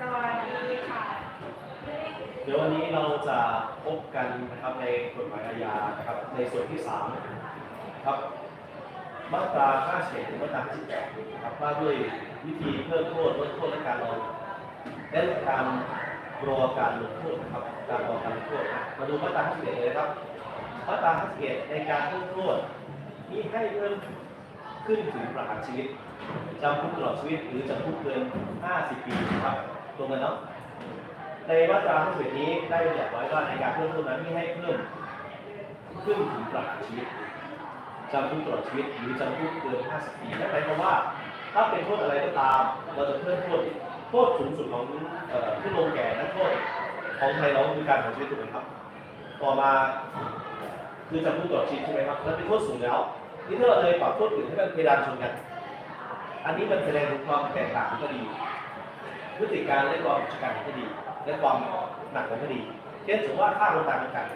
สวัสดีค่ะ เดี๋ยววันนี้เราจะพบกันนะครับในกฎหมายอาญานะครับ ในส่วนที่3ครับมาตรา57ถึงมาตรา58นะครับว่าด้วยวิธีเพิ่มโทษลดโทษและการรอและการรอการลงโทษนะครับการรอการลงโทษนะมาดูมาตรา51เลยครับมาตรา51ในการเพิ่มโทษมีให้เพิ่มขึ้นถึงประหารชีวิตจำคุกตลอดชีวิตหรือจำคุกเกิน 50 ปีครับ ตรงกันเนาะในมาตรา51นี้ได้บัญญัติไว้ว่าในการเพิ่มโทษนั้นไม่ให้เพิ่มขึ้นถึงประหาชีวิตจำคุกตลอดชีวิตหรือจำคุกเกิน 50 ปีนั่นหมายความว่า ถ้าเป็นโทษอะไรก็ตาม เราจะเพิ่มโทษโทษสูงสุดของผู้ลงแก่นักโทษของไทยเราคือการประหารชีวิตถูกไหมครับ ต่อมาคือจำคุกตลอดชีวิตใช่ไหมครับแล้วเป็นโทษสูงแล้วนี่ถ้าเราเลยปรับโทษอื่นให้มันเพดานชนกัน อันนี้มันแสดงถึงความแตกต่างของคดี พฤติการและความชะกันของคดี และความหนักของคดีเช่นสมมติว่าฆ่าคนตายเหมือนกัน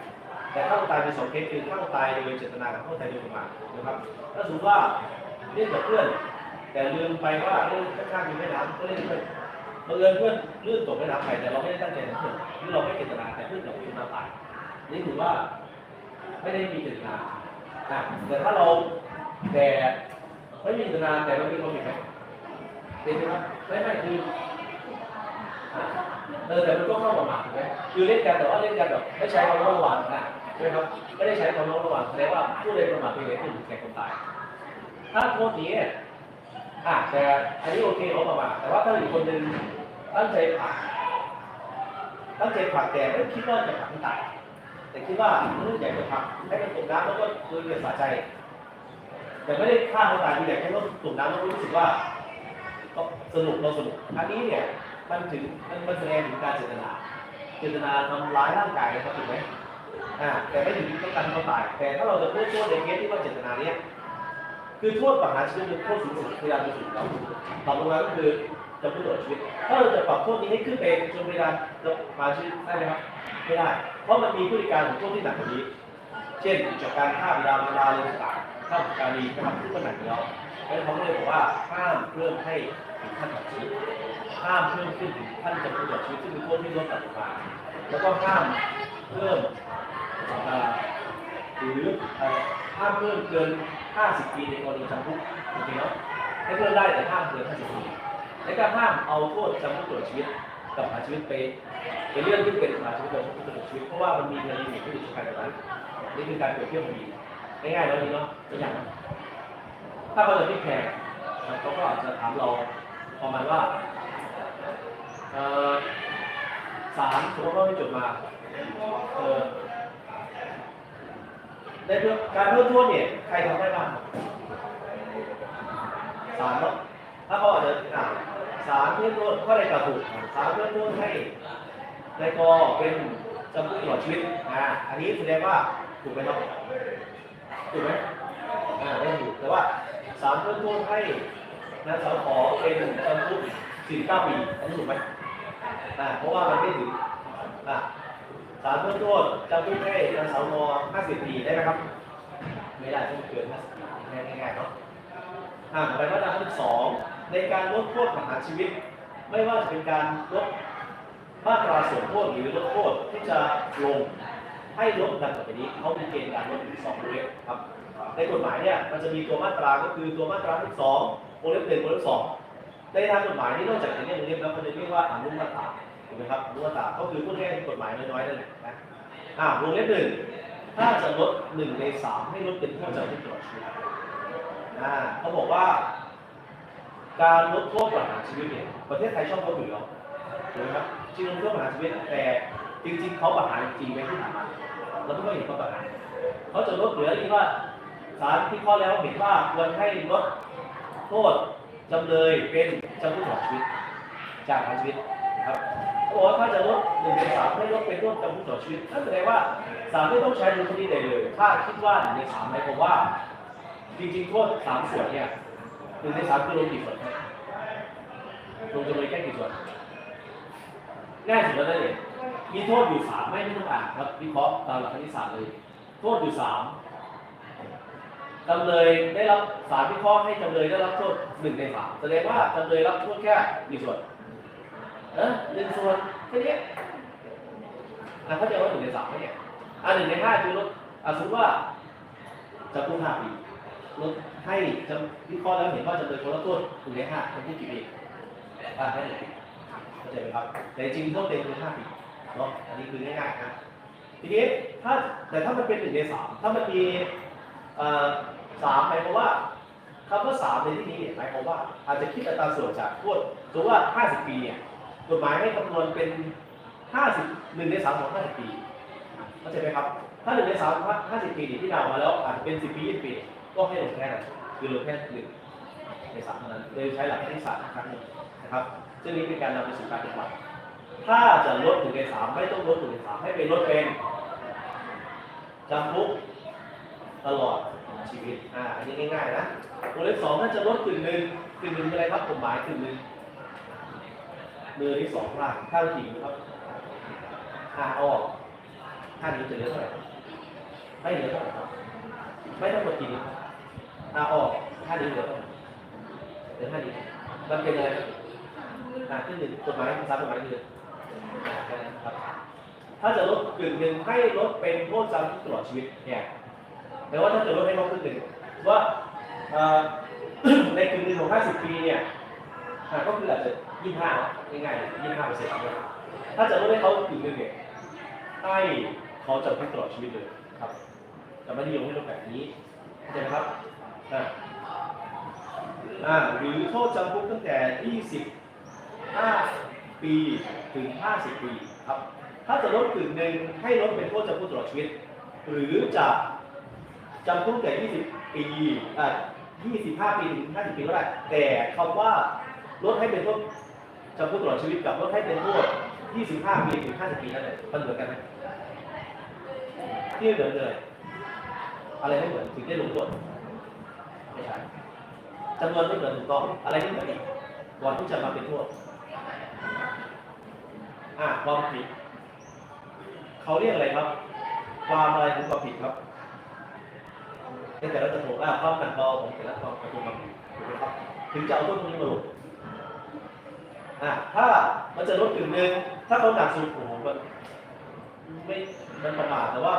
แต่ฆ่าคนตายเป็นสองเคสคือฆ่าคนตายโดยเจตนากับฆ่าคนตายโดยประมาทนะครับถ้าสมมติว่าเล่นกับเพื่อน แต่ลืมไปว่าเล่นข้างๆมีแม่น้ำก็เล่นด้วยบังเอิญเพื่อนลื่นตกแม่น้ำไปแต่เราไม่ได้ตั้งใจนะเพื่อนหรือเราไม่เจตนาแต่เพื่อนกับจมน้ำตายนี่ถือว่าไม่ได้มีเจตนาแต่ถ้าเราแต่ไม่มีเจตนาแต่เรามีความผิดไหมเป็นไหมครับไม่ไม่คือ เออแต่มันก็เข้ามาถูกไหมคือเล่นกันแต่ว่าเล่นกันแบบไม่ใช้ความระวังนะใช่ไหมครับไม่ได้ใช้ความระวังแสดงว่าผู้ใดประมาทเป็นเหตุให้ถึงแก่คนตาย ถ้าโทษนี้อะแต่อันนี้โอเคเขาประมาทแต่ว่าถ้าอีกคนหนึ่งตั้งใจผักตั้งใจผักแต่ไม่คิดว่าจะผักให้ตายแต่คิดว่าเอออยากจะผักให้มันตกน้ำแล้วก็โดยเกิดสะใจ แต่ไม่ได้ฆ่าเขาตายคืออยากให้เขาตกน้ำแล้วก็รู้สึกว่าก็สนุกเราสนุกอันนี้เนี่ย มันถึงมันมันแสดงถึงการเจตนา เจตนาทำร้ายร่างกายนะครับถูกไหมอ่าแต่ไม่ถึงต้องการเขาตาย แต่ถ้าเราจะพูดโทษในเคสที่ว่าเจตนาเนี้ยคือโทษประหารชีวิตเป็นโทษสูงสุดพยายามจะสูงแล้วต่ำลงมาก็คือจำคุกตลอดชีวิต ถ้าเราจะปรับโทษนี้ให้ขึ้นไปจนเวลาจะประหารชีวิตได้ไหมครับไม่ได้ เพราะมันมีพฤติการของโทษที่หนักกว่านี้ เช่นจากการฆ่าบิดามารดาอะไรต่างๆฆ่าบุพการีนะครับที่มันหนักอยู่แล้วแล้วเขาเลยบอกว่าห้ามเพิ่มให้ถึงขั้นประหารชีวิต ห้ามเพิ่มขึ้นถึงขั้นจำคุกตลอดชีวิตซึ่งเป็นโทษที่ลดต่ำลงมาแล้วก็ห้ามเพิ่มหรือห้ามเพิ่มเกิน 50 ปีในกรณีจำคุกโอเคเนาะให้เพิ่มได้แต่ห้ามเกิน 50 ปีและก็ห้ามเอาโทษจำคุกตลอดชีวิตกับหาชีวิตไปไปเลื่อนขึ้นเป็นประหาชีวิตกับจำคุกตลอดชีวิตเพราะว่ามันมีคดีหนึ่งที่อยู่การแบบนั้นนี่คือการเปรียบเทียบคดีง่ายๆแล้วนี้เนาะตัวอย่างถ้าเขาจะพลิกแพงเขาก็อาจจะถามเราประมาณว่า เอ่อสารสมมติว่าไม่จดมาเออในเรื่องการเพิ่มโทษเนี่ยใครทำได้บ้างสารเนาะถ้าเขาอาจจะอ่าสารเพิ่มโทษก็ได้กระถูกสารเพิ่มโทษให้ในกอเป็นจำคุกตลอดชีวิตอ่าอันนี้แสดงว่าถูกไหมครับถูกไหมอ่าไม่ถูกแต่ว่าสารเพิ่มโทษให้นางสาวขอเป็นจำคุก49ปีอันนี้ถูกไหม อ่าเพราะว่ามันไม่ถึงอ่าสารเพิ่มโทษจำคุกให้นางสาวนอ50 ปีได้ไหมครับ ไม่ได้ต้องเกิน50ปีง่ายๆเนาะอ่าต่อไปมาตราที่สองในการลดโทษประหารชีวิต ไม่ว่าจะเป็นการลดมาตราส่วนโทษหรือลดโทษที่จะลงให้ลดดังต่อไปนี้เขามีเกณฑ์การลดถึงสองวงเล็บครับในกฎหมายเนี่ยมันจะมีตัวมาตราก็คือตัวมาตราที่สองวงเล็บหนึ่งวงเล็บสอง ในทางกฎหมายนี่นอกจากจะเรียกเรียกแล้วมันจะเรียกว่าอนุมาตราถูกไหมครับอนุมาตราก็คือพูดง่ายๆกฎหมายน้อยๆนั่นแหละนะอ่าวงเล็บหนึ่งถ้าจะลดหนึ่งในสามให้ลดเป็นโทษจำคุกตลอดชีวิตอ่าเขาบอกว่า การลดโทษประหารชีวิตเนี่ยประเทศไทยชอบลดอยู่แล้วถูกไหมครับจริงลดโทษประหารชีวิตแต่จริงๆเขาประหารจริงไหมที่ผ่านมาเราไม่เคยเห็นเขาประหารเขาจะลดเหลือที่ว่าศาลที่ข้อแล้วเห็นว่าควรให้ลดโทษ จำเลยเป็นจำคุกตลอดชีวิตจากประหาชีวิตนะครับเขาบอกว่าถ้าจะลดหนึ่งในสามให้ลดเป็นโทษจำคุกตลอดชีวิตนั่นแสดงว่าศาลไม่ต้องใช้ดุลพินิจใดเลย ถ้าคิดว่าหนึ่งในสามหมายความว่า จริงๆโทษสามส่วนเนี่ยหนึ่งในสามคือลงกี่ส่วนครับลงจำเลยแค่กี่ส่วนง่ายสุดแล้วนั่นเองมีโทษอยู่สามไม่ไม่ต้องอ่านครับวิเคราะห์ตามหลักคณิตศาสตร์เลย โทษอยู่สาม จำเลยได้รับสารพิเคราะห์ให้จำเลยได้รับโทษหนึ่งในสามแสดงว่าจำเลยรับโทษแค่หนึ่งส่วนเออหนึ่งส่วนแค่นี้อะเข้าใจว่าหนึ่งในสามไหมเนี่ยอะหนึ่งในห้าคือลดอะสมมติว่าจำคุกห้าปีลดให้จำพิเคราะห์แล้วเห็นว่าจำเลยคนละโทษหนึ่งในห้าจำคุกกี่ปีอะให้หนึ่งเข้าใจไหมครับ แต่จริงโทษเต็มคือห้าปีเนาะอันนี้คือง่ายๆนะทีนี้ถ้าแต่ถ้ามันเป็นหนึ่งในสามถ้ามันมีเอ่อ สามหมายความว่าคำว่าสามในที่นี้เนี่ยหมายความว่าอาจจะคิดอัตราส่วนจากโทษสมมติว่า 50 ปีเนี่ยกฎหมายให้คำนวณเป็น 50หนึ่งในสามของ50 ปีเข้าใจไหมครับ ถ้าหนึ่งในสาม50ปีเนี่ยที่เรามาแล้วอาจจะเป็น10ปี20ปีก็ให้ลงแค่นั้นคือลงแค่หนึ่งในสามเท่านั้นโดยใช้หลักคณิตศาสตร์อีกครั้งหนึ่งนะครับ ซึ่งนี้เป็นการนำไปสู่การปฏิบัติถ้าจะลดหนึ่งในสามไม่ต้องลดหนึ่งในสามให้เป็นลดเป็นจำคุกตลอด ชีวิต อ่า อันนี้ง่ายๆนะวงเล็บสองถ้าจะลดกึ่งหนึ่งกึ่งหนึ่งออะไรครับกฎหมายกึ่งหนึ่งมือที่สองล่างข้างถี่ครับห้าออกห้านี้จะเหลือเท่าไหร่ไม่เหลือเท่าไหร่ครับไม่ต้องกดกี่นิ้วหาออกห้านี้เหลือเท่าไหร่เหลือห้านี้วมันเป็นอะไรครับอ่าขึ้นหนึ่งกฎหมายภาษากฎหมายคืออ่าแค่นั้นครับถ้าจะลดกึ่งหนึ่งให้ลดเป็นโทษจำตลอดชีวิตเนี่ย แต่ว่าถ้าเกิดลดให้มากขึ้นหนึ่งว่าในกึ่งหนึ่งของ 50 ปีเนี่ยก็คืออาจจะ 25ง่ายๆ25เปอร์เซ็นต์ถ้าจะลดให้เขากึ่งหนึ่งเนี่ยให้เขาจำคุกตลอดชีวิตเลยครับจะไม่นิยมให้ลดแบบนี้เข้าใจครับอ่าอ่าหรือโทษจำคุกตั้งแต่ 25 ปีถึง 50 ปีครับ ถ้าจะลดกึ่งหนึ่งให้ลดเป็นโทษจำคุกตลอดชีวิต หรือจะ จำคุกแต่20 ปีอ่า25 ปีถึง 50 ปีก็ได้ แต่คำว่าลดให้เป็นโทษจำคุกตลอดชีวิตกับลดให้เป็นโทษ 25 ปีถึง 50 ปีนั่นแหละมันเหมือนกันไหมที่เหมือนเลยอะไรไม่เหมือนถึงได้ลงโทษไม่ใช่จำนวนไม่เหมือนถูกต้องอะไรไม่เหมือนอีกก่อนที่จะมาเป็นโทษอ่าความผิด เขาเรียกอะไรครับ ความอะไรของความผิดครับ ในแต่ละจะถูกอ่าความหนักเบาของแต่ละควกระทำความผิดถูกไหมครับถึงจะเอาต้นตรงนี้มาลงอ่าถ้ามันจะลดกึ่งหนึ่งถ้าเขาหนักสุดโอ้โหมันไม่มันประมาทแต่ว่า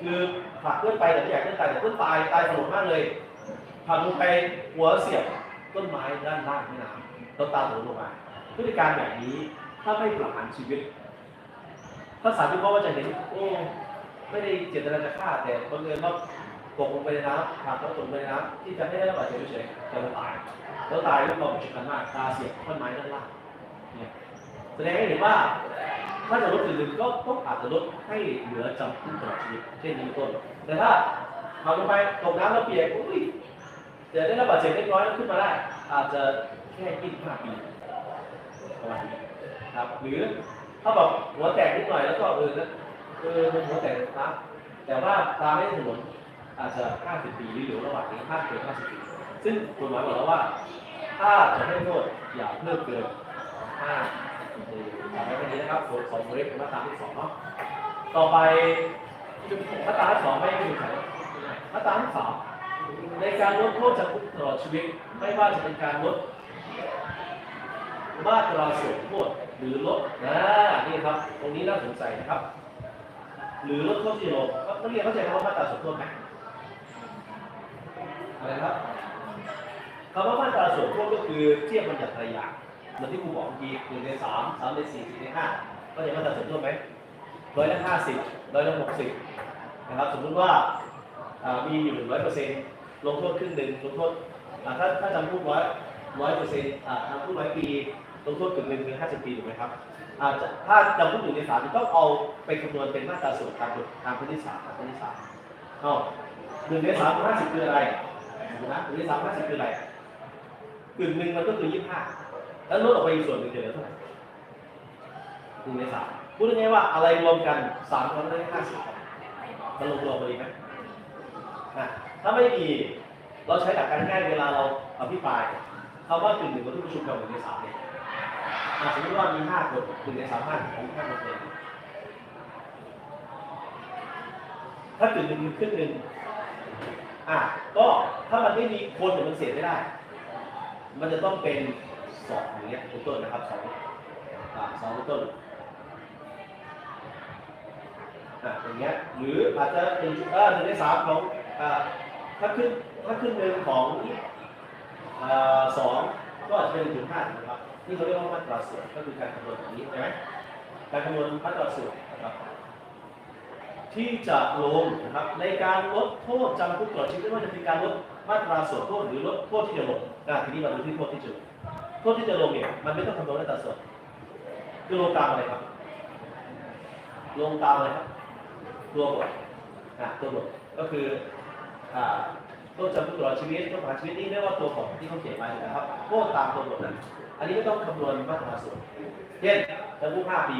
คือผลักเพื่อนไปแต่ไม่อยากเพื่อนตายแต่เพื่อนตายตายสลดมากเลยผลักลงไปหัวเสียบต้นไม้ด้านล่างแม่น้ำแล้วตาหลงลงมาพฤติการแบบนี้ถ้าไม่ประหารชีวิตถ้าสาพิเคราะห์ว่าจะเห็นโอ้ไม่ได้เจตนาจะฆ่าแต่บังเอิญว่า ตกลงไปในน้ำผลักแล้วตกลงไปในน้ำที่จะให้ได้รับบาดเจ็บเฉยๆแต่มันตายแล้วตายด้วยความฉุกกันมากตาเสียบท่อนไม้ด้านล่างเนี่ยแสดงให้เห็นว่าถ้าจะลดกึ่งหนึ่งก็ต้องอาจจะลดให้เหลือจำคุกตลอดชีวิตเช่นนี้เป็นต้น แต่ถ้าผลักลงไปตกน้ำแล้วเปียกอุ้ยจะได้รับบาดเจ็บเล็กน้อยแล้วขึ้นมาได้ อาจจะแค่25ปีประมาณนี้ครับ หรือถ้าบอกหัวแตกนิดหน่อยแล้วก็เออนะเออมันหัวแตกนะแต่ว่าตาไม่ได้ถนน อาจจะ 50 ปีหรืออยู่ระหว่างนี้5เกิน50 ปี ซึ่งกฎหมายบอกแล้วว่า ถ้าจะให้โทษอย่าเพิ่มเกิน5ปีจำไว้แค่นี้นะครับส่วนสองเล็กมาตราที่สองเนาะ ต่อไปมาตราที่สองไม่มีใครมาตราที่สามในการลดโทษจำคุกตลอดชีวิต ไม่ว่าจะเป็นการลดมาตราส่วนโทษหรือลดนะนี่ครับ ตรงนี้น่าสนใจนะครับ หรือลดโทษที่ลงนักเรียนเข้าใจคำว่ามาตราส่วนโทษไหม อะไรครับคำว่ามาตราส่วนโทษก็คือเทียบบัญญัติรายอย่างเหมือนที่ครูบอกเมื่อกี้หนึ่งในสามสามในสี่สี่ในห้าก็จะมาตราส่วนโทษไหมร้อยละห้าสิบร้อยละหกสิบนะครับ สมมุติว่ามีอยู่หนึ่งร้อยเปอร์เซ็นต์ลงโทษครึ่งหนึ่งลงโทษถ้าถ้าจำคุกร้อยร้อยเปอร์เซ็นต์จำคุกร้อยปีลงโทษกึ่งหนึ่งคือห้าสิบปีถูกไหมครับถ้าจำคุกอยู่ในศาลต้องเอาไปคำนวณเป็นมาตราส่วนตามกฎตามคณิตศาสตร์ตามคณิตศาสตร์เอาหนึ่งในสามห้าสิบคืออะไร ถูกไหมหนึ่งในสามห้าสิบคืออะไรกึ่งหนึ่งมันก็คือยี่สิบห้าแล้วลดออกไปอีกส่วนหนึ่งจะเหลือเท่าไหร่หนึ่งในสามพูดง่ายๆว่าอะไรรวมกันสามคนได้ห้าสิบมันลงรวมไปดีไหมอะถ้าไม่มีเราใช้หลักการง่ายเวลาเราอภิปรายคำว่ากึ่งหนึ่งกับที่ประชุมกับหนึ่งในสามเนี่ยอะสมมติว่ามีห้าคนหนึ่งในสามห้าของห้าคนเลยถ้าจุดหนึ่งครึ่งหนึ่ง อะก็ถ้ามันไม่มีคนเนี่ยมันเสียไม่ได้ มันจะต้องเป็นสองอย่างเงี้ยเป็นต้นนะครับสองอ่าสองเป็นต้นอะอย่างเงี้ยหรืออาจจะหนึ่งเออหนึ่งในสามของอ่าถ้าขึ้นถ้าขึ้นหนึ่งของอ่าสองก็อาจจะเป็นหนึ่งถึงห้านะครับนี่เขาเรียกว่ามาตราส่วนก็คือการคำนวณแบบนี้ใช่ไหมการคำนวณมาตราส่วน ที่จะลงนะครับในการลดโทษจำคุกตลอดชีวิตไม่ว่าจะเป็นการลดมาตราส่วนโทษหรือลดโทษที่จะลงนะทีนี้มาดูที่โทษที่จะลงโทษที่จะลงเนี่ยมันไม่ต้องคำนวณมาตราส่วนคือลงตามอะไรครับ ลงตามอะไรครับ ตัวบทอะตัวบทก็คืออ่าโทษจำคุกตลอดชีวิตโทษประหารชีวิตนี่เรียกว่าตัวบทที่เขาเขียนมาอยู่นะครับโทษตามตัวบทนั้นอันนี้ไม่ต้องคำนวณมาตราส่วนเช่นจำคุกห้าปี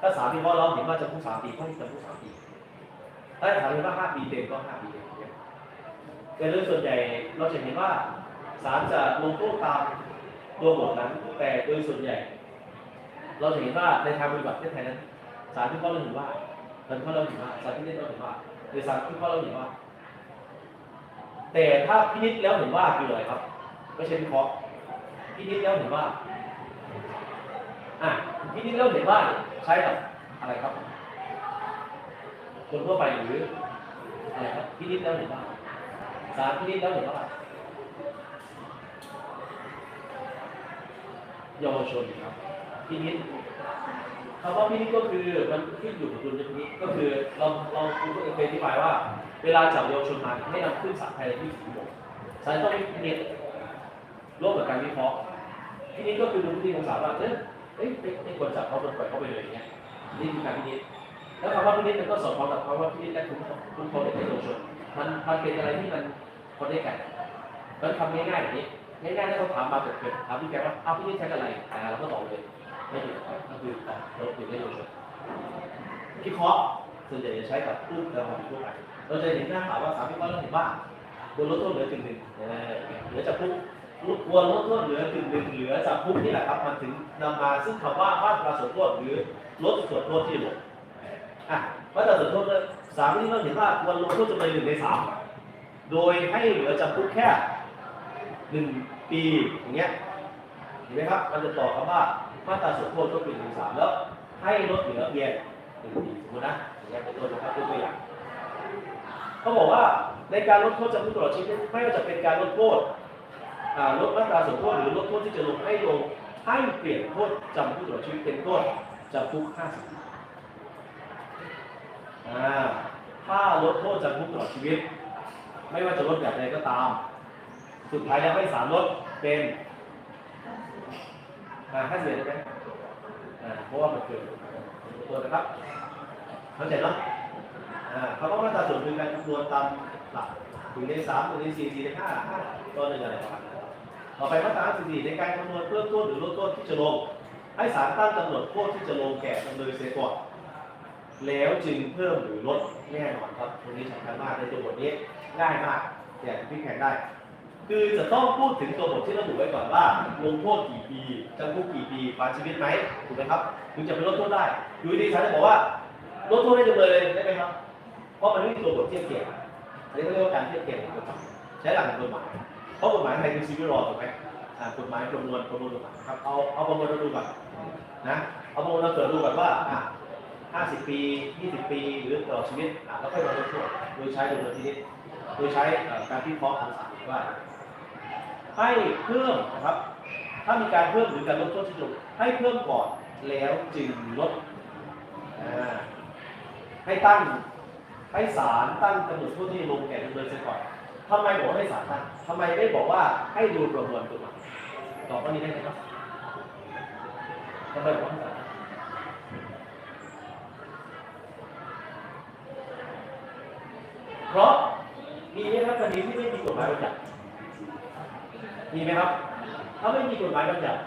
ถ้าสามปีเพราะเราเห็นว่าจำคุกสามปีเขาให้จำคุกสามปี ถ้าถามว่า 5 ปีเต็มก็ 5 ปีเต็มแต่โดยส่วนใหญ่เราจะเห็นว่าศาลจะลงโทษตามตัวบทนั้น แต่โดยส่วนใหญ่ เราจะเห็นว่าในทางปฏิบัติประเทศไทยนั้นศาลที่เขาเราเห็นว่าศาลที่เขาเราเห็นว่าศาลที่นี่เราเห็นว่าหรือศาลที่เขาเราเห็นว่า แต่ถ้าพินิจแล้วเห็นว่าคืออะไรครับไม่ใช่วิเคราะห์พินิจแล้วเห็นว่าอะพินิจแล้วเห็นว่าใช้กับอะไรครับ คนทั่วไปหรืออะไรครับพินิจแล้วเห็นว่าสารพินิจแล้วเห็นว่าเยาวชนครับพินิจคำว่าพินิจก็คือมันขึ้นอยู่กับดุลยพินิจก็คือเราเราคุณก็เคยอธิบายว่า เวลาจับเยาวชนมาให้นำขึ้นศาลภายในที่สี่โมงศาลต้องมีพินิจร่วมกับการวิเคราะห์พินิจก็คือดูพฤติกรรมของศาลว่าเอ๊ะเอ๊ะไม่ไม่ควรจับเขาโดนปล่อยเขาไปเลยอย่างเงี้ยนี่คือการพินิจ แล้วคำว่าพินิจมันก็สอดคล้องกับคำว่าพินิจและคุ้มครองคุ้มครองเด็กและเยาวชนมันมันเป็นอะไรที่มันพอได้กันมันทำง่ายๆแบบนี้ง่ายๆถ้าเขาถามมาเกิดๆถามพี่แกว่าเอาพินิจใช้กับอะไรอ่าเราก็ตอบเลยไม่ถูกก็คือตอบรถเด็กและเยาวชนพิเคราะห์ส่วนใหญ่จะใช้กับผู้กระทำทั่วไปเราจะเห็นหน้าข่าวว่าสามพิเคราะห์เราเห็นว่าบนลดโทษเหลือกึ่งหนึ่งเออเหลือจากคุกลดควรลดโทษเหลือกึ่งหนึ่งเหลือจากคุกนี่แหละครับมันถึงนำมาซึ่งคำว่ามาตราส่วนโทษหรือลดส่วนโทษที่เหลือ อะมาตราส่วนโทษเนี่ยสามที่เราเห็นว่าควรลงโทษจำเลยหนึ่งในสามโดยให้เหลือจำคุกแค่หนึ่งปีอย่างเงี้ยเห็นไหมครับ มันจะต่อคำว่ามาตราส่วนโทษก็เป็นหนึ่งสามแล้ว ให้ลดเหลือเพียงหนึ่งปีสมมตินะอย่างเงี้ยเป็นต้นนะครับยกตัวอย่างเขาบอกว่าในการลดโทษจำคุกตลอดชีวิตไม่ว่าจะเป็นการลดโทษลดมาตราส่วนโทษหรือลดโทษที่จะลงให้ลงให้เปลี่ยนโทษจำคุกตลอดชีวิตเป็นโทษจำคุกห้าสิบ ถ้าลดโทษจำคุกตลอดชีวิต ไม่ว่าจะลดแบบใดก็ตาม สุดท้ายแล้วไม่สามลดเป็นอ่าห้าสิบได้ไหมอ่าเพราะว่ามันเกิดตัวนะครับเข้าใจเนาะอ่าเขาต้องมาตราส่วนคือการคำนวณตามหลักถึงในสามถึงในสี่สี่ในห้าห้าตัวหนึ่งอะไรประมาณนั้นต่อไปมาตราสี่ในการคำนวณเพิ่มโทษหรือลดโทษที่จะลง ให้ศาลตั้งกำหนดโทษที่จะลงแก่จำเลยเสียก่อน แล้วจึงเพิ่มหรือลดแน่นอนครับตรงนี้สำคัญมากในตัวบทนี้ง่ายมากอย่างที่แข่งได้ คือจะต้องพูดถึงตัวบทที่ระบุไว้ก่อนว่าลงโทษกี่ปีจำคุกกี่ปีประหารชีวิตไหมถูกไหมครับถึงจะไปลดโทษได้อยู่ดีๆศาลจะบอกว่าลดโทษให้จำเลยเลยได้ไหมครับ เพราะมันไม่มีตัวบทเทียบเคียงอันนี้เขาเรียกว่าการเทียบเคียงของกฎหมายใช้หลักของกฎหมายเพราะกฎหมายไทยคือซีวิลลอถูกไหมกฎหมายประมวลประมวลกฎหมายครับเอาเอาประมวลเราดูก่อนนะเอาประมวลเราเกิดดูก่อนว่า 50 ปี 20 ปี หรือตลอดชีวิตอะแล้วค่อยมาลดโทษโดยใช้ดุลพินิจโดยใช้การพิเคราะห์ของศาลว่า ให้เพิ่มนะครับ ถ้ามีการเพิ่มหรือการลดโทษที่ถูกให้เพิ่มก่อนแล้วจึงลดให้ตั้งให้ศาลตั้งกำหนดโทษที่ลงแก่จำเลยเสียก่อนทำไมบอกให้ศาลตั้งทำไมไม่บอกว่าให้ดูประมวลกฎหมายตอบข้อนี้ได้ไหมครับทำไมบอกให้ศาลตั้ง เพราะมีไหมครับคดีที่ไม่มีกฎหมายบัญญัติมีไหมครับ ถ้าไม่มีกฎหมายบัญญัติ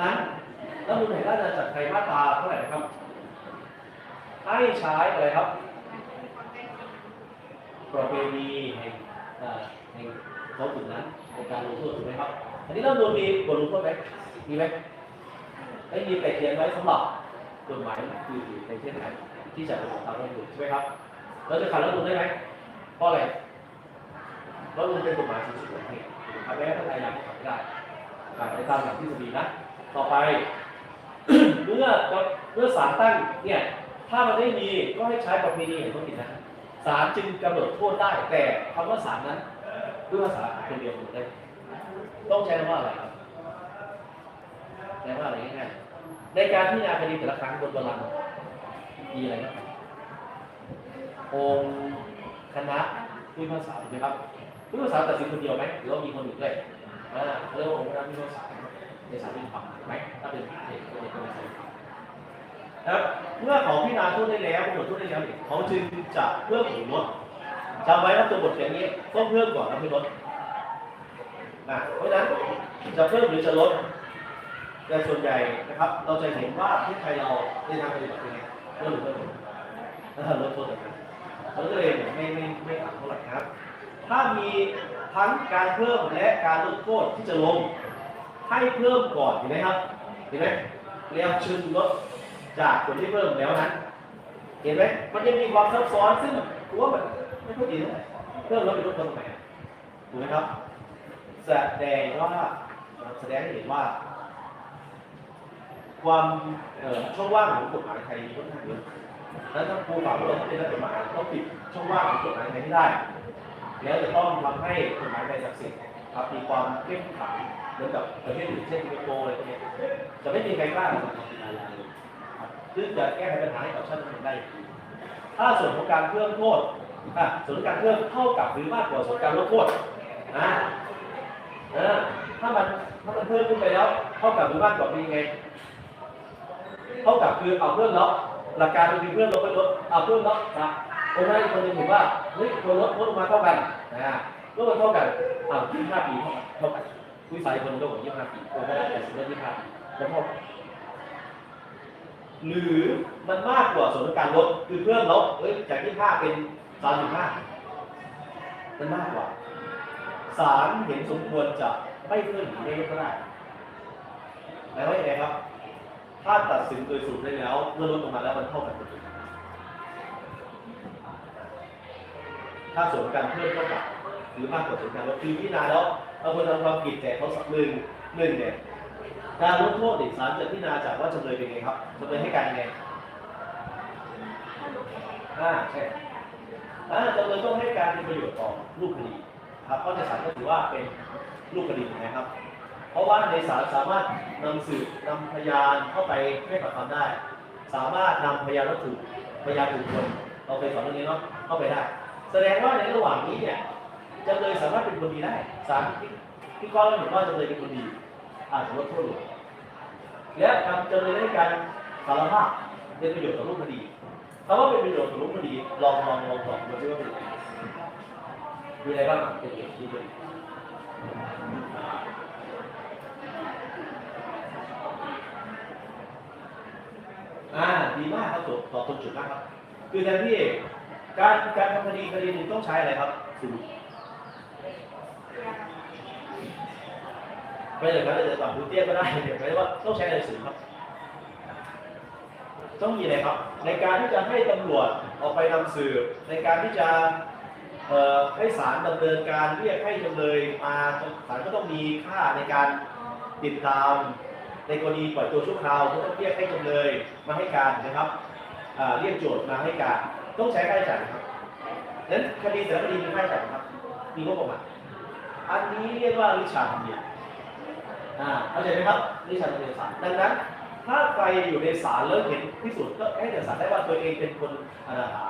นั้นรัฐมนูญแห่งราชอาณาจักรไทยมาตราเท่าไหร่นะครับ ให้ใช้อะไรครับประเพณีแห่งเอ่อแห่งท้องถิ่นนั้นในการลงโทษถูกไหมครับ อันนี้รัฐธรรมนูญมีบทลงโทษไหมมีไหมไม่มีแต่เขียนไว้สำหรับกฎหมายคือในประเทศไทยที่จะลงตามรัฐธรรมนูญใช่ไหมครับ เราจะขัดรัฐมนูญได้ไหม เพราะอะไรเพเพราะมันเป็นกฎหมายสูงสุดของประเทศทำแม้ถ้าใครอยากทำไม่ได้อ่าไปตามหลักทฤษฎีนะ ต่อไป เมื่อเมื่อศาลตั้งเนี่ยถ้ามันไม่มีก็ให้ใช้ประเพณีเห็นเขาผิดนะศาลจึงกำหนดโทษได้ แต่คำว่าศาลนั้นด้วยภาษาคนเดียวได้ต้องใช้คำว่าอะไรครับใช้ว่าอะไรง่ายๆในการพิจารณาคดีแต่ละครั้งบนบัลลังก์มีอะไรครับองค์ คณะผู้พิพากษาถูกไหมครับผู้พิพากษาตัดสินคนเดียวไหมหรือว่ามีคนอื่นด้วยอ่าเขาเรียกว่าองค์คณะผู้พิพากษาในศาลเป็นฝั่งไหมถ้าเป็นเอกเป็นเอกเป็นศาลนะครับเมื่อเขาพิจารณาโทษได้แล้วกำหนดโทษได้แล้วเนี่ยเขาจึงจะเพิ่มหรือลดจำไว้ว่าตัวบทอย่างนี้ต้องเพิ่มก่อนแล้วไม่ลดนะเพราะฉะนั้นจะเพิ่มหรือจะลดแต่ส่วนใหญ่นะครับ เราจะเห็นว่าที่ไทยเราในทางปฏิบัติเป็นไงเพิ่มหรือไม่ลดแล้วลด โทษแบบนั้นเราก็เลยไม่ไม่ไม่ต่างเท่าไหร่ครับ ถ้ามีทั้งการเพิ่มและการลดโทษที่จะลง ให้เพิ่มก่อนเห็นไหมครับ เห็นไหมแล้วชึงลดจากคนที่เพิ่มแล้วนั้น เห็นไหมมันยังมีความซับซ้อนซึ่งถือว่ามันไม่ค่อยดีเท่าไหร่เพิ่มแล้วเป็นลดคนตรงไหนถูกไหมครับ แสดงว่าแสดงให้เห็นว่า ความช่องว่างของกฎหมายไทยค่อนข้างเยอะ แล้วถ้าครูฝ่าเราเป็นนักกฎหมายต้องปิดช่องว่างของกฎหมายไทยให้ได้ แล้วจะต้องทำให้กฎหมายไทยศักดิ์สิทธิ์ครับมีความเข้มขังเหมือนกับประเทศอื่นเช่นสิงคโปร์อะไรพวกนี้จะไม่มีใครกล้าทำอะไรเลยซึ่งจะแก้ไขปัญหาให้กับชาติพันธุ์ได้ ถ้าส่วนของการเพิ่มโทษอะส่วนของการเพิ่มเท่ากับหรือมากกว่าส่วนการลดโทษนะถ้ามันถ้ามันเพิ่มขึ้นไปแล้ว เท่ากับหรือมากกว่าเป็นยังไง เท่ากับคือเอาเพิ่มแล้ว หลักการมันคือเพิ่มลดไปลดเอาเพิ่มแล้วนะคนนั้นอีกคนนึงถือว่าเฮ้ยคนลดลดลงมาเท่ากันนะลดมาเท่ากันอ่ายี่ห้าปีเท่ากันวิสัยคนลดกว่ายี่ห้าปีคนก็ได้แต่สิบลดยี่ห้าปีแล้วเท่าหรือมันมากกว่าส่วนของการลดคือเพิ่มลดเอ้ยจากที่5เป็น35มันมากกว่าศาลเห็นสมควรจะไม่เพิ่มหรือไม่ลดก็ได้แปลว่าอย่างไรครับ ถ้าตัดสินโดยสรุปได้แล้ว เมื่อลดลงมาแล้วมันเท่ากันหมดถ้าส่วนการเพิ่มเท่ากับหรือมากกว่าส่วนการลดคือพิจารณาแล้วเอาคนทำความผิดแต่เขาสักหนึ่งหนึ่งเนี่ยการลดโทษเด็กศาลจะพิจารณาจากว่าจำเลยเป็นไงครับจำเลยให้การยังไงอ่าใช่อ่าจำเลยต้องให้การเป็นประโยชน์ต่อรูปคดีครับเพราะในศาลก็ถือว่าเป็นรูปคดีนะครับ เพราะว่าในศาลสามารถนำสืบนำพยานเข้าไปให้ปากคำได้ สามารถนำพยานวัตถุพยานบุคคลเราไปสอนเรื่องนี้เนาะเข้าไปได้ แสดงว่าในระหว่างนี้เนี่ยจำเลยสามารถเป็นคนดีได้ศาลที่ก้อนเห็นว่าจำเลยเป็นคนดีอาจจะลดโทษลงและทำจำเลยให้การสารภาพเป็นประโยชน์ต่อรูปคดีคำว่าเป็นประโยชน์ต่อรูปคดีลองลองลองตอบดูว่าเป็นยังไงมีอะไรบ้างเป็นประโยชน์ที่เป็น อ่าดีมากครับตอบตอบตรงจุดมากครับ คือแทนที่การการทำคดีคดีหนึ่งต้องใช้อะไรครับสูตรไม่เลยครับจะตอบดูเตี้ยก็ได้เดี๋ยวไม่ว่าต้องใช้อะไรสื่อครับ ต้องมีอะไรครับ ในการที่จะให้ตำรวจออกไปนำสืบในการที่จะให้ศาลดำเนินการเรียกให้จำเลยมาศาลก็ต้องมีค่าในการติดตาม ในกรณีปล่อยตัวชั่วคราวก็ต้องเรียกให้จำเลยมาให้การนะครับเรียกโจทย์มาให้การ ต้องใช้ค่าใช้จ่ายครับนั้นคดีแต่ละคดีมีค่าใช้จ่ายครับ มีงบประมาณอันนี้เรียกว่าวิชาธรรมเนียมเข้าใจไหมครับนี่ชันเป็นศาลดังนั้น ถ้าใครอยู่ในศาลแล้วเห็นพิสูจน์ก็ให้แต่ศาลได้ว่าตัวเองเป็นคนอนาถา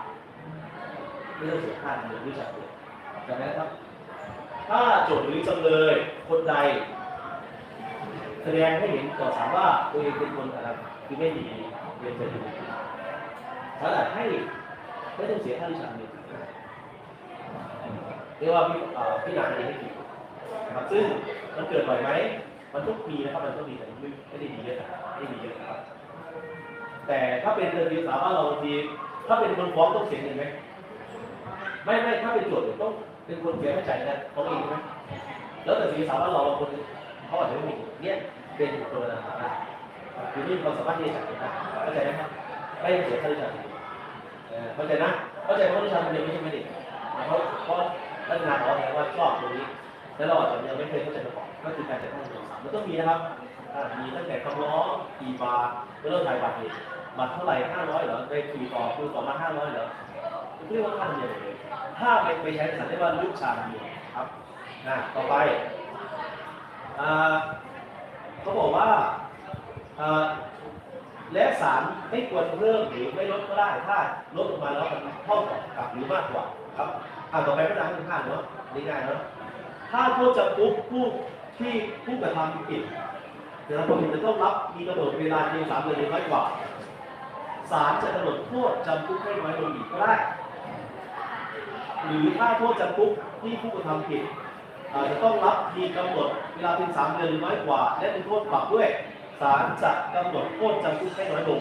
ไม่ต้องเสียค่าธรรมเนียมวิชาเดียวจำไหมครับ ถ้าโจทย์หรือจำเลยคนใด ดงให้เห็นต่อศาลว่าตัวเองเป็นคนอนาถาคือไม่มีเรียนเชิญศาลอาให้ไม่ต้องเสียค่าวิชาเดียเรียกว่าพี่อ่าพี่นานคดีให้ผิดนะครับซึ่งมันเกิดบ่อยไหมมันทุกปีนะครับมันก็มีแต่ไม่ไม่ได้มีเยอะนะไม่ได้มีเยอะนะครับแต่ถ้าเป็นเรื่องนี้สามารถเราบางทีถ้าเป็นคนฟ้องต้องเสียเงินไหมไม่ไม่ถ้าเป็นโจทย์ต้องเป็นคนเสียค่าใช้จ่ายนะเขาเองใช่ไหมแล้วแต่สีสามารถเราบางคน ขาอาจจะไม่มีเนี่ยเป็นตัวนะครัคือนี่เราสามารถที่จะจ่ายได้เข้าใจไหมครับไม่เสียค่าใช้จ่ายเข้าใจนะเข้าใจเพราะที่ทำเดียวไม่ใช่ไม่ด้เพราะเพราะลักษณะของแสดงว่าชอบตรงนี้แล้วเราอาจจะยังไม่เคยเข้าใจมาก่อนก็คือการจัดตั้งโทรศัพท์มันต้องมีนะครับมีตั้งแต่คำร้องกี่บาทเริ่มถ่ายบัตรนี่บัตรเท่าไหร่ห้าร้อยเหรอได้คุยต่อคุยต่อมาห้าร้อยเหรอเรียกว่าค่าธรรมเนียมเลยถ้าไปไปใช้ภาษาได้ว่าลูกชาธรรมเนียมครับอ่าต่อไป เขาบอกว่าและสารไม่ควรเพิ่มหรือไม่ลดก็ได้ถ้าลดลงมาแล้วมันเท่ากับหรือมากกว่าครับอ่าต่อไปก็ได้ข้างเนาะนี่ง่ายเนาะถ้าโทษจำคุกผู้ที่ผู้กระทำผิดนะครับผมจะต้องรับมีกำหนดเวลาเพียงสามเดือนหรือน้อยกว่าศาลจะกำหนดโทษจำคุกให้น้อยลงอีกก็ได้ หรือถ้าโทษจำคุกที่ผู้กระทำผิด จะต้องรับมีกำหนดเวลาเพียงสามเดือนหรือน้อยกว่า และเป็นโทษปรับด้วยศาลจะกำหนดโทษจำคุกให้น้อยลง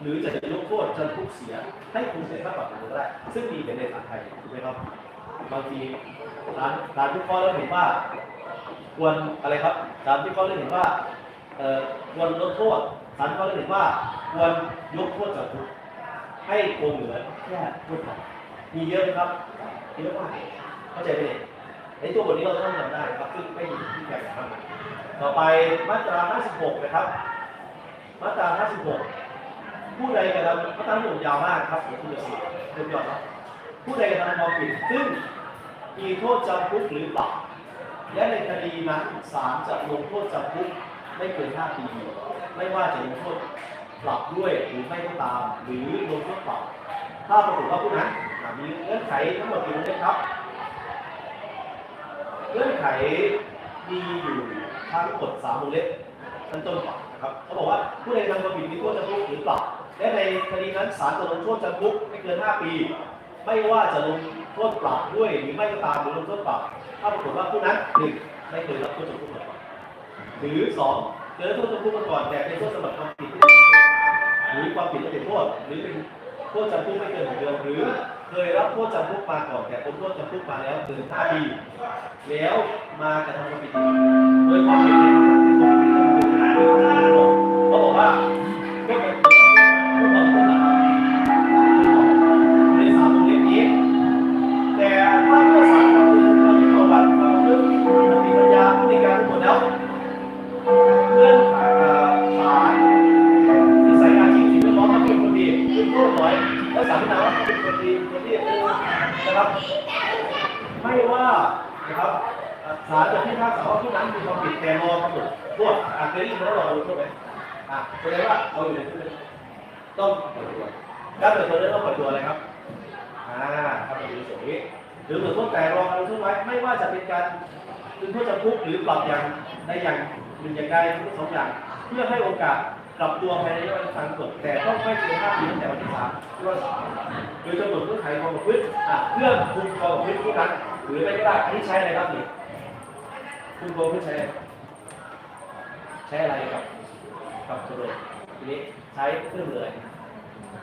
หรือจะยกโทษจำคุกเสียให้คุณเสียค่าปรับก็ได้ ซึ่งมีเป็นในศาลไทยถูกไหมครับบางทีศาลศาลพิเคราะห์แล้วเห็นว่า ควรอะไรครับศาลพิเคราะห์แล้วเห็นว่าควรลดโทษศาลพิเราเห็นว่า ควรยกโทษจำคุกให้คงเหลือแค่โทษปรับมีเยอะไหมครับเยอะมากเข้าใจไหมเนี่ย ในตัวบทนี้เราต้องจำได้ครับซึ่งไม่มีที่แข่งครับต่อไปมาตรา 56 นะครับ มาตรา 56 ผู้ใดกระทำมาตราที่ยาวมากครับเดี๋ยวคุณจะสิเรียบร้อยครับผู้ใดกระทำความผิดซึ่งมีโทษจำคุกหรือปรับและในคดีนั้นศาลจะลงโทษจำคุกไม่เกิน 5 ปี ไม่ว่าจะลงโทษปรับด้วยหรือไม่ก็ตาม หรือลงโทษปรับ ถ้าปรากฏว่าผู้นั้นมีเงื่อนไขทั้งหมดกี่วงเล็บครับ เงื่อนไขมีอยู่ทั้งหมดสามวงเล็บขั้นต้นก่อนนะครับเขาบอกว่าผู้ใดทำความผิดมีโทษจำคุกหรือปรับและในคดีนั้นศาลจะลงโทษจำคุกไม่เกิน 5 ปี ไม่ว่าจะลงโทษปรับด้วยหรือไม่ก็ตามหรือลงโทษปรับถ้าปรากฏว่าผู้นั้นหนึ่งไม่เคยรับโทษจำคุกมาก่อนหรือสองเคยรับโทษจำคุกมาก่อนแต่เป็นโทษสำหรับความผิดที่ไม่ได้หรือความผิดที่เป็นโทษหรือเป็นโทษจำคุกไม่เกินหนึ่งเดือนหรือ เคยรับโทษจำคุกมาก่อนแต่พ้นโทษจำคุกมาแล้วเกิน5ปี แล้วมากระทำความผิดอีกโดยความผิดในความผิด ศาลจะพิพากษาว่าผู้นั้นมีความผิดแต่รอกำหนดโทษอะเคยได้ยินแล้วรอลงโทษไหมอะแสดงว่าเอาอยู่ในคุกต้องปล่อยตัวการปล่อยตัวเนี่ยต้องปล่อยตัวอะไรครับอ่าทำอยู่เฉยๆหรือเหมือนพวกแต่รอการลงโทษไว้ไม่ว่าจะเป็นการลงโทษจำคุกหรือปรับอย่างใดอย่างหนึ่งอย่างใดทั้งสองอย่าง เพื่อให้โอกาสกลับตัวภายในระยะเวลาสั้นสุดแต่ต้องไม่เกินห้าปีตั้งแต่วันที่สามที่ว่าสามโดยกำหนดเงื่อนไขความประพฤติอะเพื่อคุมความประพฤติผู้นั้นหรือไม่ก็ได้อันนี้ใช้อะไรครับนี่ คุมความประพฤติใช้ใช้อะไรครับครับสรุปทีนี้ใช้เครื่องเลย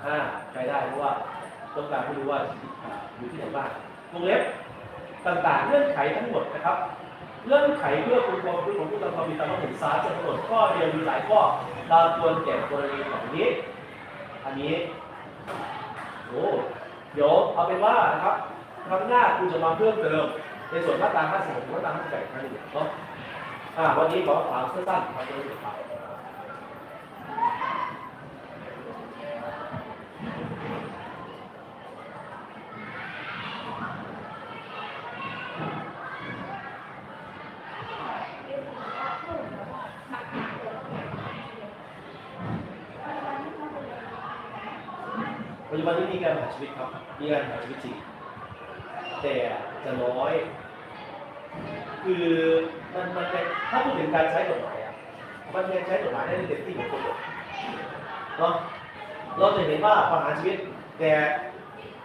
อ่าใช้ได้เพราะว่าต้องการให้รู้ว่าอยู่ที่ไหนบ้างวงเล็บต่างๆเงื่อนไขทั้งหมดนะครับเงื่อนไขเพื่อคุณความรู้ของผู้กระทำความผิดตามความเห็นศาลจะกำหนดข้อเดียวมีหลายข้อตามควรแก่กรณีของนี้ อันนี้โอ้เดี๋ยวเอาเป็นว่านะครับครั้งหน้าคุณจะมาเพิ่มเติม ในส่วนมาตรา56ถึงมาตรา58ครั้งหนึ่งเนาะอ่าวันนี้ขอถามสั้นๆครับเรื่องสุดท้ายปัจจุบันนี้มีการหาชีวิตครับ มีการหาชีวิตจริง แต่จะน้อย คือมันมันยังถ้าพูดถึงการใช้กฎหมายอะมันยังใช้กฎหมายได้ไม่เต็มที่เหมือนคนอื่นเนาะเราจะเห็นว่าประหารชีวิต แต่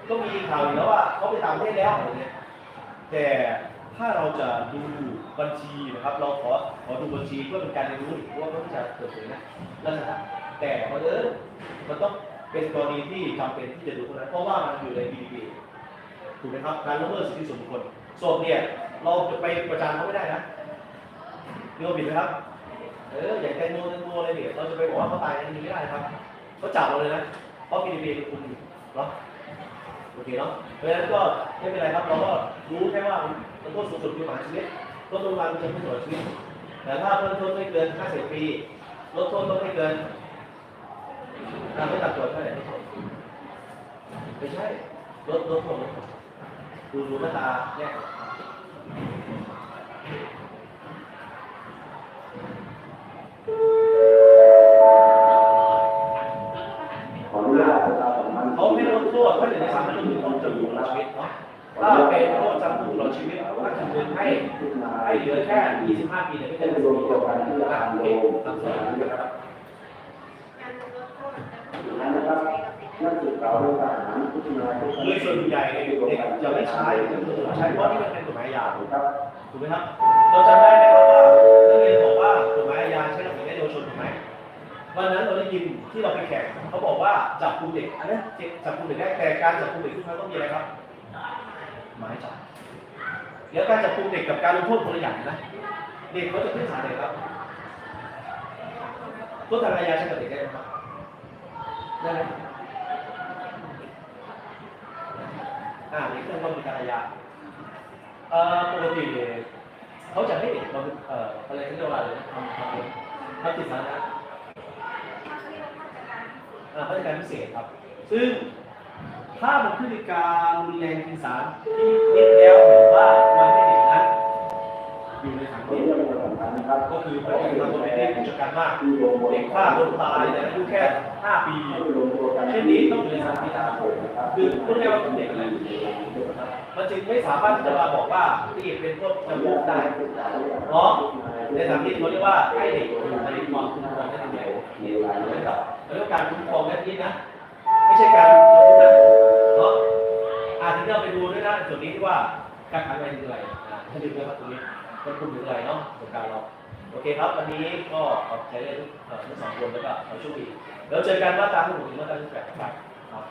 ก็มีข่าวอยู่แล้วว่าเขาไปตางประเทศแล้วอะไรเงี้ยแต่ถ้าเราจะดูบัญชีนะครับ เราขอขอดูบัญชีเพื่อเป็นการเรียนรู้ว่าเขาจะเปิดเผยนะลักษณะแต่เพราะเออมันต้องเป็นกรณีที่จำเป็นที่จะดูเท่านั้นเพราะว่ามันอยู่ใน BDP ถูกไหมครับการละเมิดสิทธิส่วนบุคคลศพเนี่ยเราจะไปประจานเขาไม่ได้นะนี่เราผิดไหมครับ เอออย่างแตงโมแตงโมอะไรเนี่ยเราจะไปบอกว่าเขาตายอย่างนี้ไม่ได้ครับเขาจับเราเลยนะเพราะ BDP เป็นคุมอยู่เนาะโอเคเนาะเพราะฉะนั้นก็ไม่เป็นไรครับเราก็รู้แค่ว่ามันโทษสูงสุดคือประหารชีวิตลดลงมาเป็นผู้ตลอดชีวิตแต่ถ้าเพิ่มโทษไม่เกิน 50 ปีลดโทษต้องไม่เกินอ่าไม่ตัดตัวเท่าไหร่ไม่ใช่ลดลดโทษล ดโทษดูดูหน้าตาแยกขออนุญาตประชาสัมพันธ์เขาไม่ลดโทษเพราะหนึ่งในสามมันต้องมีโทษจำคุกตลอดชีวิตเนาะถ้าเป็นโทษจำคุกตลอดชีวิตก็จะเป็นให้ให้เหลือแค่ 25 ปีเนี่ยไม่เป็เกินนรวม10ตัวปีกันที่อ่าทำโอโดเคยตามสสมถานนะนะคครัรับ นั่นักศึกษาและทหารทุกนายทุกโดยส่วนใหญ่เด็กจะไม่ใช้ใช้เพราะนี่มันเป็นกฎหมายอาญาครับถูกไหมครับ เราจำได้ไหมครับว่านักเรียนบอกว่ากฎหมายอาใช้กับเด็กเยาวชนถูกไหมวันนั้นเราได้ยินที่เราไปแข่งเขาบอกว่าจับกุมเด็กอันนั้จับกุมเด็กได้แต่การจับกุมเด็กทุกครั้งต้องมีอะไรครับหมายจับแล้วการจับกุมเด็กกับการลงโทษคนละอย่างนะเด็กเขาจะขึ้นศาลเลยครับโทษทางอาญาใช้กับเด็กได้ไหมครับได้ไหม อ่าในี่คือว่ามีการอาญาเอ่อปกติเขาจะให้เด็กเราเอ่ออะไรที่เรียกว่าอะไรนะทำทำทำจิตสาธารณะอ่าราชการพิเศษครับ ซึ่งถ้ามันพฤติการรุนแรงกินสารที่นิดแล้วหรือว่ามันให้เด็กนั้นอยู่ในสังคมอนุญาตประชาสัมพันธ์นะครับก็คือพฤติกผู้จัดการมากเด็กฆ่าคนตายแต่อายุแค่ 5 ปีที่รวมตัวกันเช่นนี้ต้องอยู่ในสังคมนะครับคือพูดง่ายว่าเด็กอะไรมันจึงไม่สามารถจะมาบอกว่าที่เป็นพวกจำพวกได้เพราะในสถานที่เขาเรียกว่าให้เด็กอยู่ในความคุ้มครองได้ยังไงนะครับเรื่องการคุ้มครองแค่นี้นะ ไม่ใช่การจำคุกนะเนาะอาทีนี้เราไปดูด้วยนะส่วนนี้ที่ว่าการขังอะไรคืออะไรอ่าถ้าดูด้วยครับตรงนี้มันคุมถึงอะไรเนาะโครงการเรา โอเคครับ วันนี้ก็ขอบใจเลยทุกเอ่อทั้งสองคนแล้วก็ขอโชคดีแล้วเจอกันว่าตามที่ผมถึงว่าตามที่แปดครับครับ